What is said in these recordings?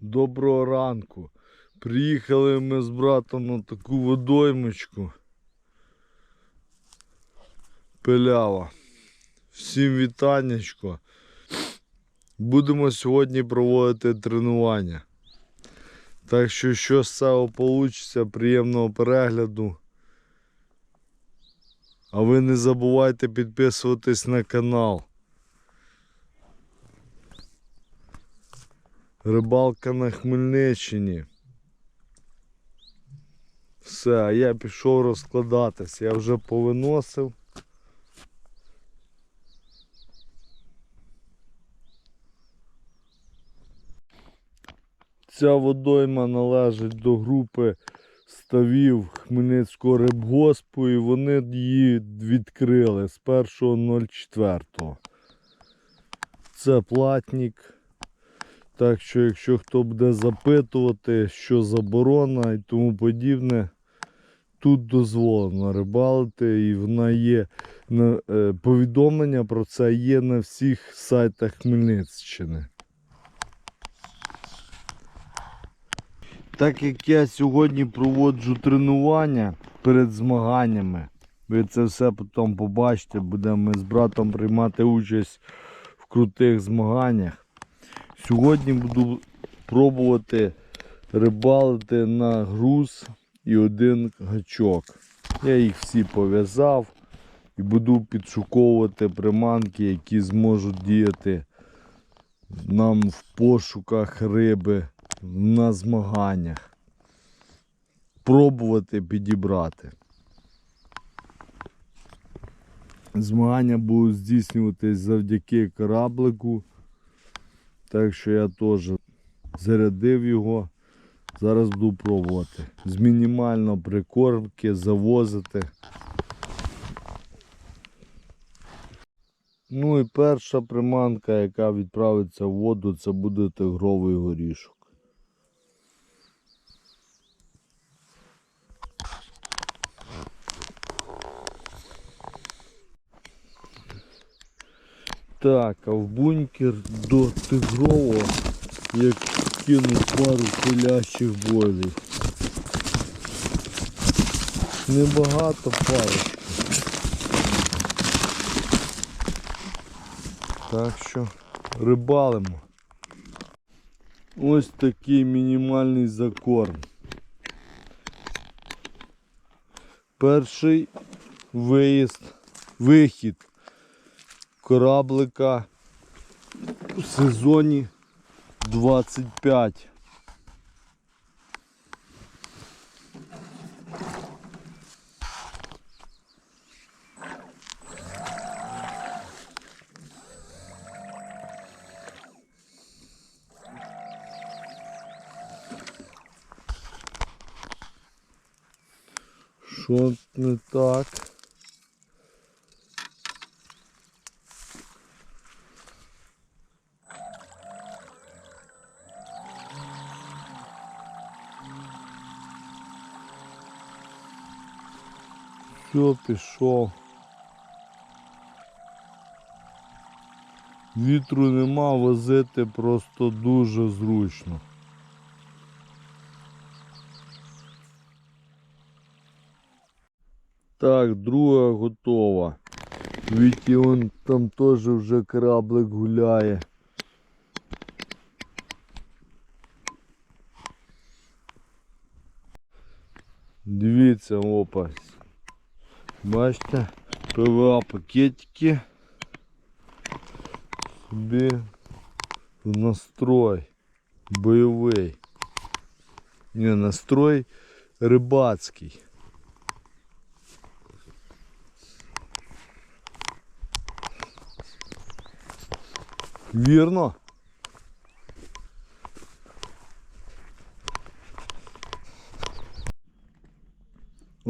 Доброго ранку. Приїхали ми з братом на таку водоймочку. Пилява. Всім вітаннячко. Будемо сьогодні проводити тренування. Так що, що з цього вийде, приємного перегляду. А ви не забувайте підписуватись на канал. Рибалка на Хмельниччині. Все, а я пішов розкладатись. Я вже повиносив. Ця водойма належить до групи ставів Хмельницького рибгоспу і вони її відкрили з 1.04. Це платник. Так що, якщо хто буде запитувати, що заборона і тому подібне, тут дозволено рибалити і вона є е, повідомлення про це є на всіх сайтах Хмельниччини. Так як я сьогодні проводжу тренування перед змаганнями, ви це все потім побачите, будемо з братом приймати участь в крутих змаганнях. Сьогодні буду пробувати рибалити на груз і один гачок. Я їх всі пов'язав і буду підшуковувати приманки, які зможуть діяти нам в пошуках риби на змаганнях. Пробувати підібрати. Змагання будуть здійснюватись завдяки кораблику. Так що я теж зарядив його. Зараз буду пробувати. З мінімально прикормки завозити. Ну і перша приманка, яка відправиться в воду, це буде тигровий горішок. Так, а в бункер до тигрового я кину пару пилящих бойлів. Небагато парочку. Так що рибалимо. Ось такий мінімальний закорм. Перший виїзд, вихід кораблика у сезоні 25. Що не так? Все, пішов. Вітру нема, возити просто дуже зручно. Так, друга готова. Віті он там теж вже кораблик гуляє. Дивіться, опа. Бачите, ПВА пакетики. В настрой бойовий. Не, настрой рибацький. Вірно?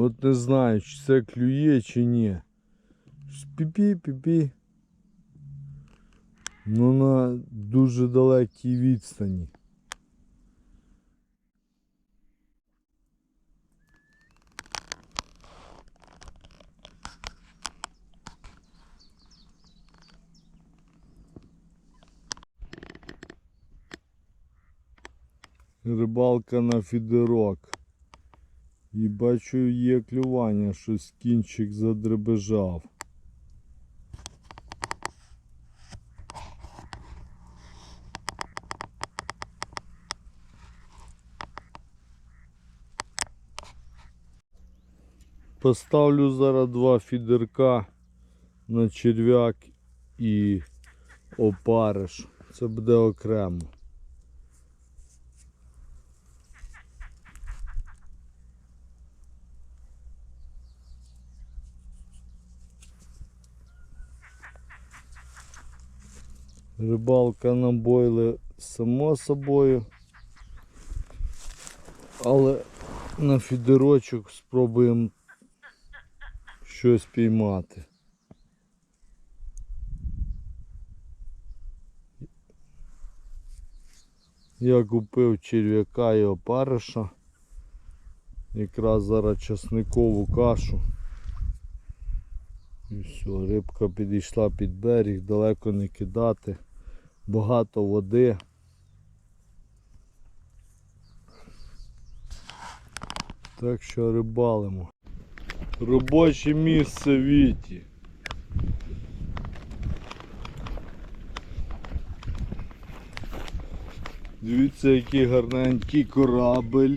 От не знаю, чи це клює, чи ні. Піпі, піпі. Ну на дуже далекій відстані. Рибалка на фідерок. І бачу є клювання, щось кінчик задребежав. Поставлю зараз два фідерка на черв'як і опариш. Це буде окремо. Рибалка на бойли само собою. Але на фідерочок спробуємо щось піймати. Я купив черв'яка і опариша. Якраз зараз часникову кашу. І все, рибка підійшла під берег, далеко не кидати. Багато води. Так що рибалимо. Робоче місце Віті. Дивіться, який гарненький корабель.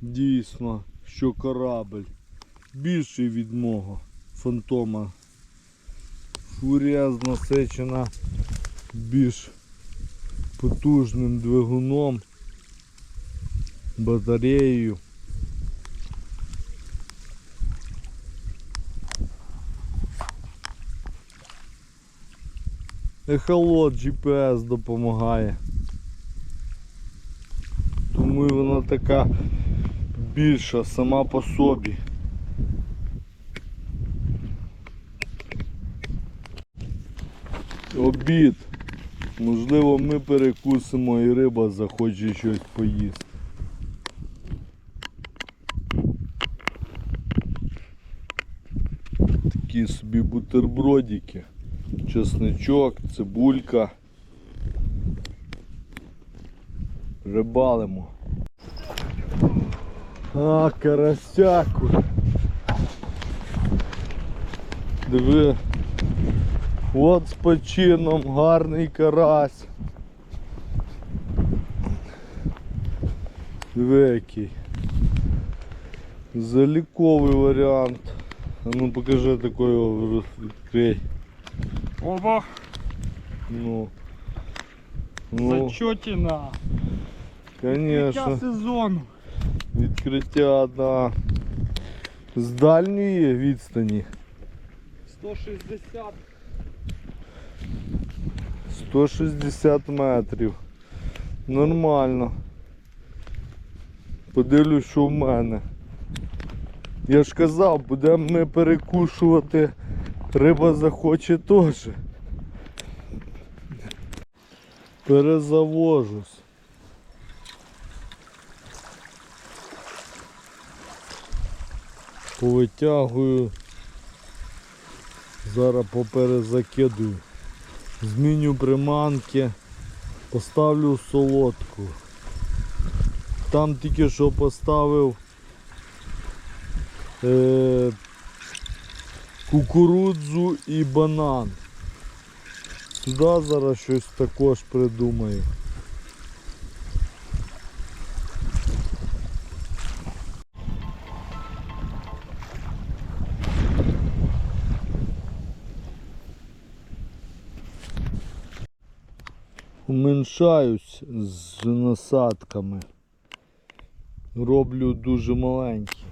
Дійсно, що корабель. Більший від мого фантома. Фурія знасичена більш потужним двигуном, батареєю. Ехолот GPS допомагає. Тому і вона така більша сама по собі. Обід. Можливо, ми перекусимо і риба захоче щось поїсти. Такі собі бутербродики, чесничок, цибулька. Рибалимо. А, карасяку. Диви. От з почином гарний карась. Диви який. Заліковий варіант. А ну покажи такий його відкрий. Оба, Ну. Ну, зачетина. конечно. Відкриття сезону. Відкриття, да. З дальньої відстані. 160. 160 метрів. Нормально. Подивлюсь, що в мене. Я ж казав, будемо ми перекушувати, риба захоче теж. Перезавожусь. Повитягую. Зараз поперезакидую. Зміню приманки, поставлю солодку. Там тільки що поставив е, кукурудзу і банан. Сюди зараз щось також придумаю. Уменьшаюсь з насадками. Роблю дуже маленький.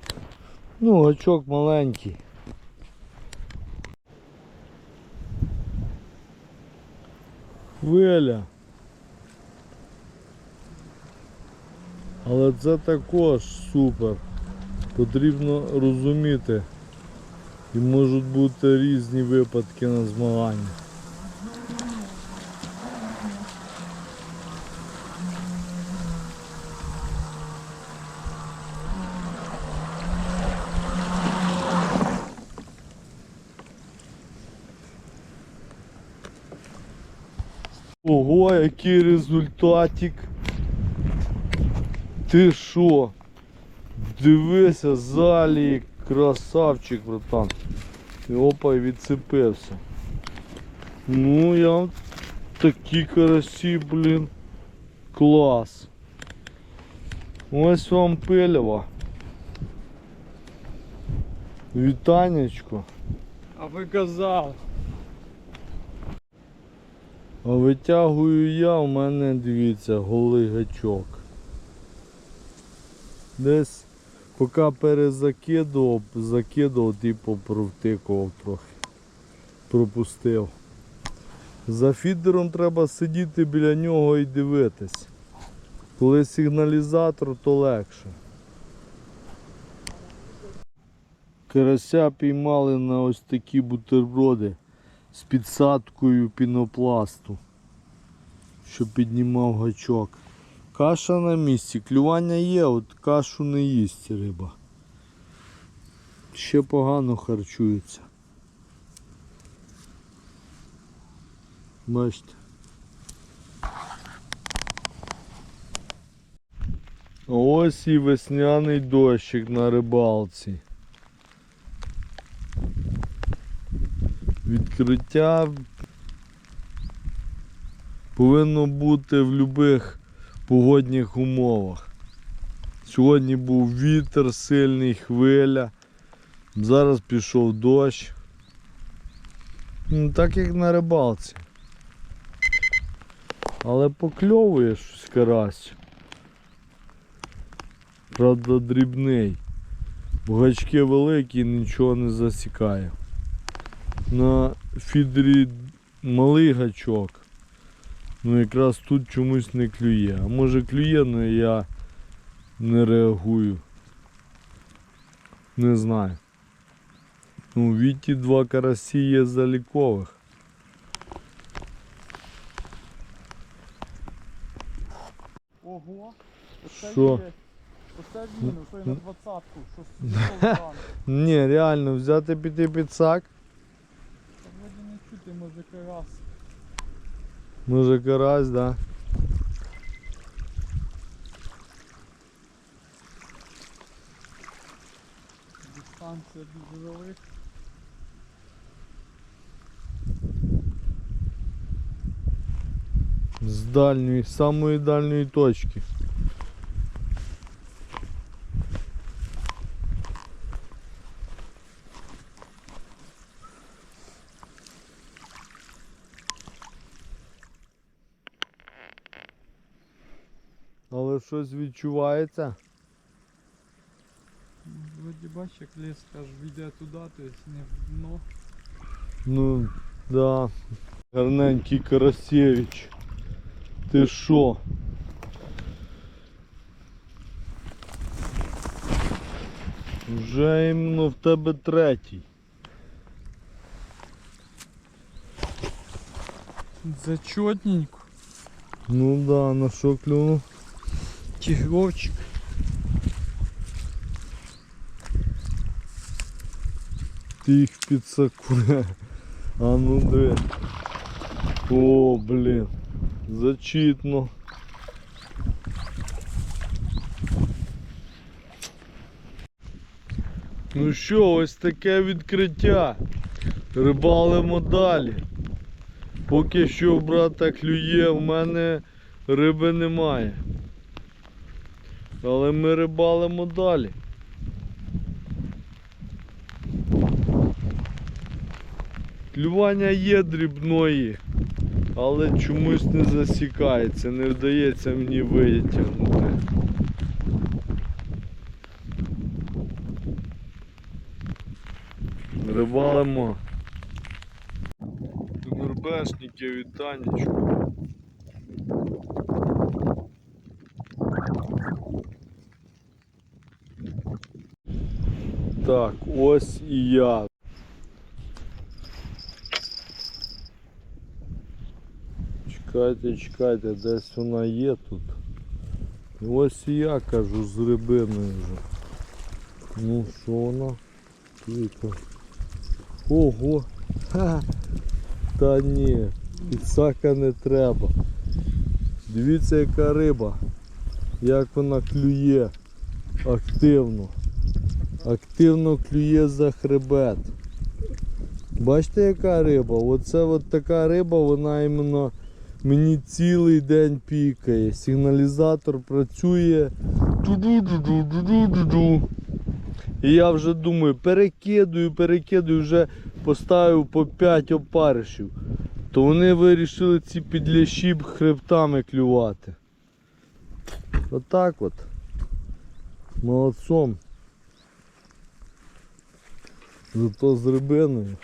Ну, гачок маленький. Хвиля. Але це також супер. Потрібно розуміти. І можуть бути різні випадки на змаганнях. Ого, який результатик. Ти що? Дивися, залі, красавчик, братан. І опа, і відцепився. Ну, я такі карасі, блін. Клас. Ось вам пилева. Вітанечко. А ви казали. А витягую я, у мене, дивіться, голий гачок. Десь поки перезакидував, закидував, типу провтикував трохи. Пропустив. За фідером треба сидіти біля нього і дивитись. Коли сигналізатор, то легше. Карася піймали на ось такі бутерброди з підсадкою пінопласту, що піднімав гачок. Каша на місці, клювання є, от кашу не їсть риба. Ще погано харчується. Бачите. Ось і весняний дощик на рибалці. Відкриття повинно бути в будь-яких погодних умовах. Сьогодні був вітер сильний, хвиля. Зараз пішов дощ. Ну, так як на рибалці. Але покльовує щось карась. Правда дрібний. Бо гачки великі, нічого не засікає. На фідері малий гачок. Ну якраз тут чомусь не клює. А може клює, але я не реагую. Не знаю. Ну, Віті два карасі є залікових. Ого. Оце Що? є. Оце він, той на двадцятку. Що з Ні, реально, взяти піти підсак. Та вроді не чути, може карас. Може карась, да. Дистанція дуже велика. З дальньої, з самої дальньої точки. Але щось відчувається. Вроді бач, як ліс аж йде туди, тобто не в дно. Ну, да. Гарненький Карасєвич. Ти що? Вже іменно в тебе третій. Зачетненько. Ну да, на що клюнув? Тигровчик. Ти їх підсакує. А ну диви. О, блін. Зачітно. Ну що, ось таке відкриття. Рибалимо далі. Поки що брата клює, в мене риби немає. Але ми рибалимо далі. Клювання є дрібної, але чомусь не засікається, не вдається мені витягнути. Рибалимо. Нурбешники, вітанечко. Так, ось і я. Чекайте, чекайте, десь вона є тут. Ось і я кажу з рибиною вже. Ну що вона? Тільки. Ого! Ха! Та ні. Підсака не треба. Дивіться яка риба. Як вона клює активно. Активно клює за хребет. Бачите, яка риба? Оце от така риба, вона іменно мені цілий день пікає. Сигналізатор працює. І я вже думаю, перекидую, перекидую, вже поставив по 5 опаришів. То вони вирішили ці підлящі хребтами клювати. Отак от. Молодцом. Зато з.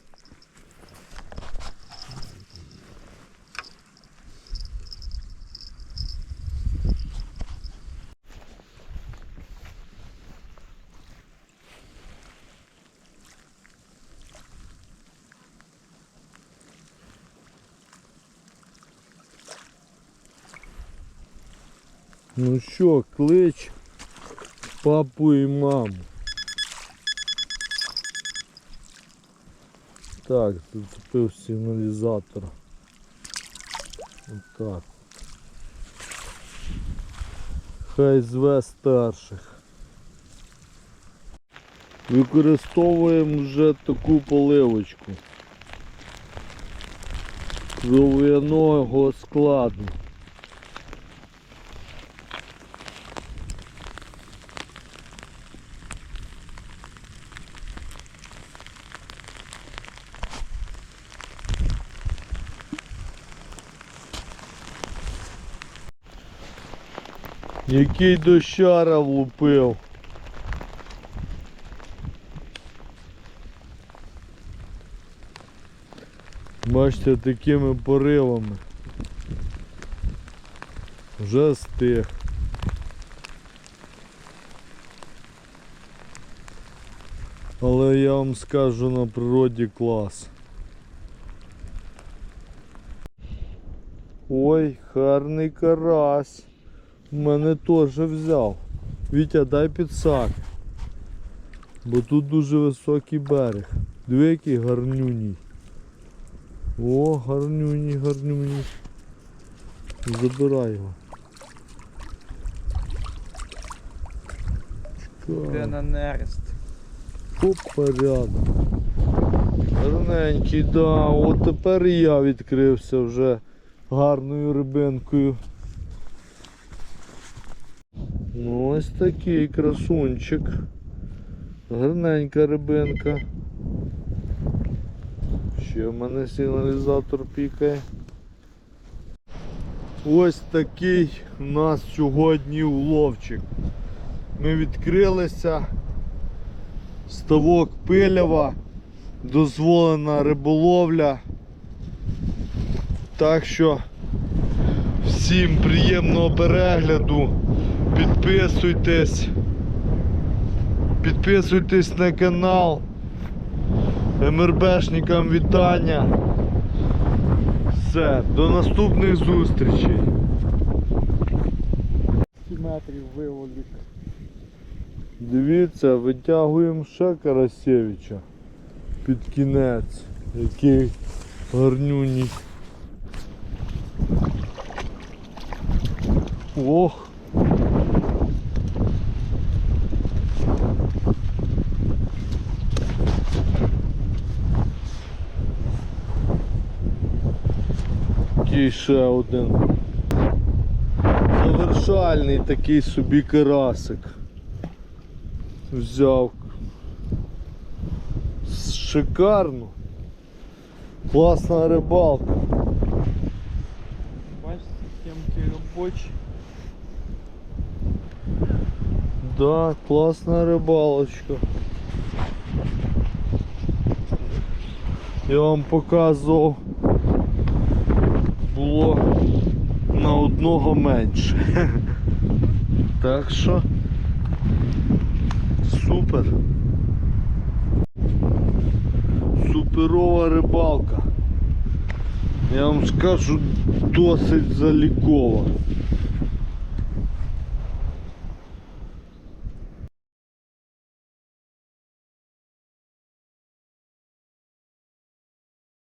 Ну що, клич папу і маму. Так, зацепив сигналізатор. Отак. Хай зве старших. Використовуємо вже таку поливочку. Кров'яного складу. Який дощара влупив. Бачите, такими поривами. Вже стих. Але я вам скажу на природі клас. Ой, гарний карась. Мене теж взяв. Вітя, дай підсак. Бо тут дуже високий берег. Диви, який гарнюній. О, гарнюній, гарнюній. Забирай його. Чекай. на нерест. Порядок. Гарненький, да. От тепер і я відкрився вже гарною рибинкою. Ну ось такий красунчик. Гарненька рибинка. Ще в мене сигналізатор пікає. Ось такий у нас сьогодні уловчик. Ми відкрилися. Ставок пилєва, дозволена риболовля. Так що всім приємного перегляду. Підписуйтесь. Підписуйтесь на канал. МРБшникам вітання. Все, до наступних зустрічей. 7 метрів виволік. Дивіться, витягуємо ще Карасєвича під кінець, який гарнюній. Ох! Який ще один. Завершальний такий собі карасик взяв. Шикарно. Класна рибалка. Бачите, схемки робочі. Да, класна рибалочка. Я вам показував. Було на одного менше. Так що супер. Суперова рибалка. Я вам скажу досить залікова.